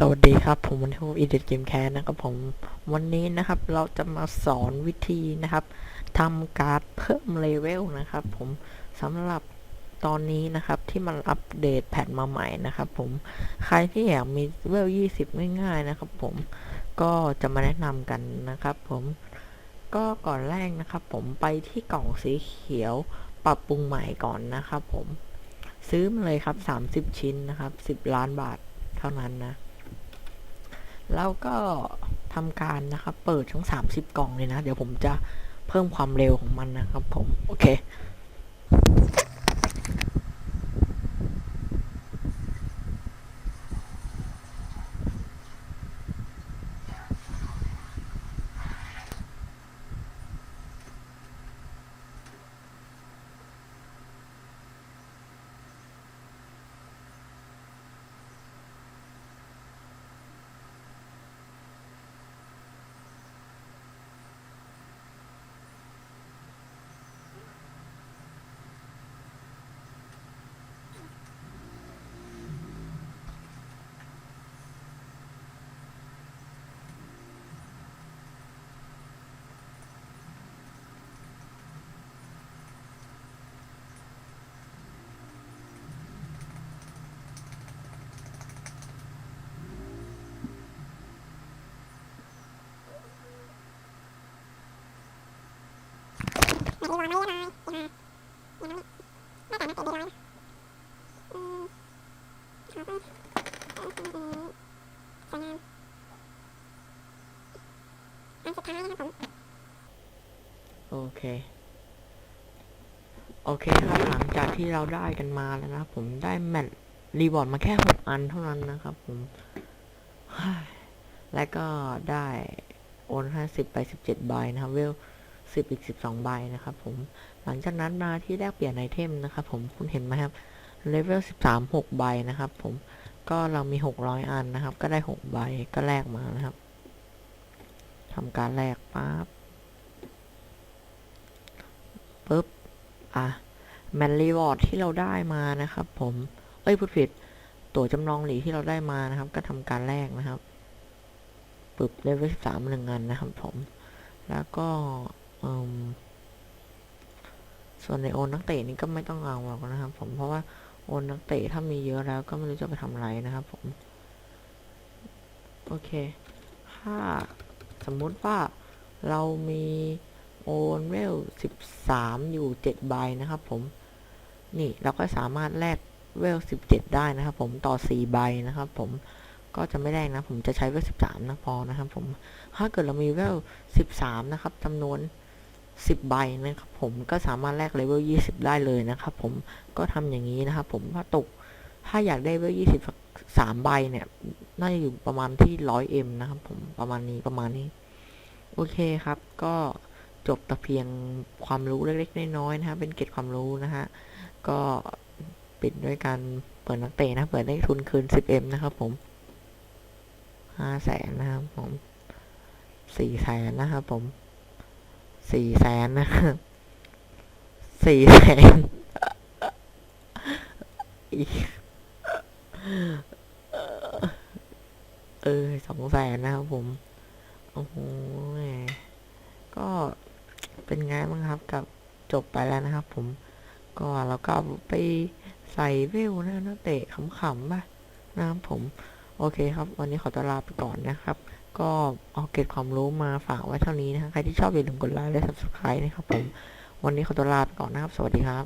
สวัสดีครับ ผมวันทูอีเด t เกมแคสนะครับผมวันนี้นะครับเราจะมาสอนวิธีนะครับทำการ์ดเพิ่มเลเวลนะครับ ผมสำหรับตอนนี้นะครับที่มันอัปเดตแพทมาใหม่นะครับผมใครที่อยากมีเลเวล 20 ง่ายๆนะครับ ผมก็จะมาแนะนำกันนะครับผมก็ก่อนแรกนะครับ ผมไปที่กล่องสีเขียวปรับปรุงใหม่ก่อนนะครับ ผมซื้อมาเลยครับ 30 ชิ้นนะครับ 10 ล้านบาทเท่านั้นนะ แล้วก็ทำการนะครับ เปิดทั้ง 30 กล่องเลยนะ เดี๋ยวผมจะเพิ่มความเร็วของมันนะครับผม โอเค Mà đi vào mấy cái này, cái này, cái này, nó cả nó chạy đi rồi. Ừ, học đi. Để xem thì sài ngàn. Anh สุดท้ายนะครับผมโอเค โอเคครับหลังจากที่เราได้กันมาแล้วนะผมได้แมทรีบอร์ดมาแค่6อันเท่านั้นนะครับผมและก็ได้โอน50ไป17ใบนะครับเวล 10 อีก 12 ใบนะครับผม หลังจากนั้นมาที่แลกเปลี่ยนไอเทมนะครับผม คุณเห็นไหมครับ เลเวล 13 6 ใบนะครับผม ก็เรามี 600 อันนะครับ ก็ได้ 6 ใบ ก็แลกมานะครับ ทำการแลกปั๊บปุ๊บ อะ แมนรีวอร์ดที่เราได้มานะครับผม เอ้ยพูดผิด ตั๋วจำลองหลีที่เราได้มานะครับ ก็ทำการแลกนะครับปึ๊บเลเวลสามหนึ่งอันนะครับผม แล้วก็ ส่วนในโอนนักเตะนี่ก็ไม่ต้องเอาหรอกนะครับ ผมเพราะว่าโอนนักเตะถ้ามีเยอะแล้วก็ไม่รู้จะไปทำอะไรนะครับ ผม โอเค ถ้าสมมุติว่าเรามีโอนเวลสิบสามอยู่เจ็ดใบนะครับ ผม นี่เราก็สามารถแลกเวลสิบเจ็ดได้นะครับ ผมต่อสี่ใบนะครับ ผมก็จะไม่แลกนะ ผมจะใช้เวลสิบสามนะพอนะครับ ผม ถ้าเกิดเรามีเวลสิบสามนะครับจำนวน สิบใบนะครับผมก็สามารถแลกเลเวลยี่สิบได้เลยนะครับผมก็ทำอย่างนี้นะครับผมว่าตกถ้าอยากได้เวลยี่สิบสามใบเนี่ยน่าจะอยู่ประมาณที่ร้อยเอ็มนะครับผมประมาณนี้ประมาณนี้ โอเคครับ ก็จบแต่เพียงความรู้เล็กๆ น้อยๆนะฮะเป็นเกร็ดความรู้นะฮะก็ปิดด้วยการเปิดนักเตะนะ เปิดได้ทุนคืน 10M นะครับผมห้าแสนนะครับผมสี่แสนนะครับผม สี่แสนนะครับสี่แสนเออสองแสนนะครับผม โอ้โหก็เป็นไงบ้างครับกับจบไปแล้วนะครับผม ก็เราก็ไปใส่เวลนะนักเตะขำๆป่ะนะครับผม โอเคครับ วันนี้ขอตัวลาไปก่อนนะครับ ก็เอาเก็บความรู้มาฝากไว้เท่านี้นะครใครที่ชอบอย่าลืมกดไลค์และ subscribe นะครับผม วันนี้ขอตัวลาไปก่อนนะครับ สวัสดีครับ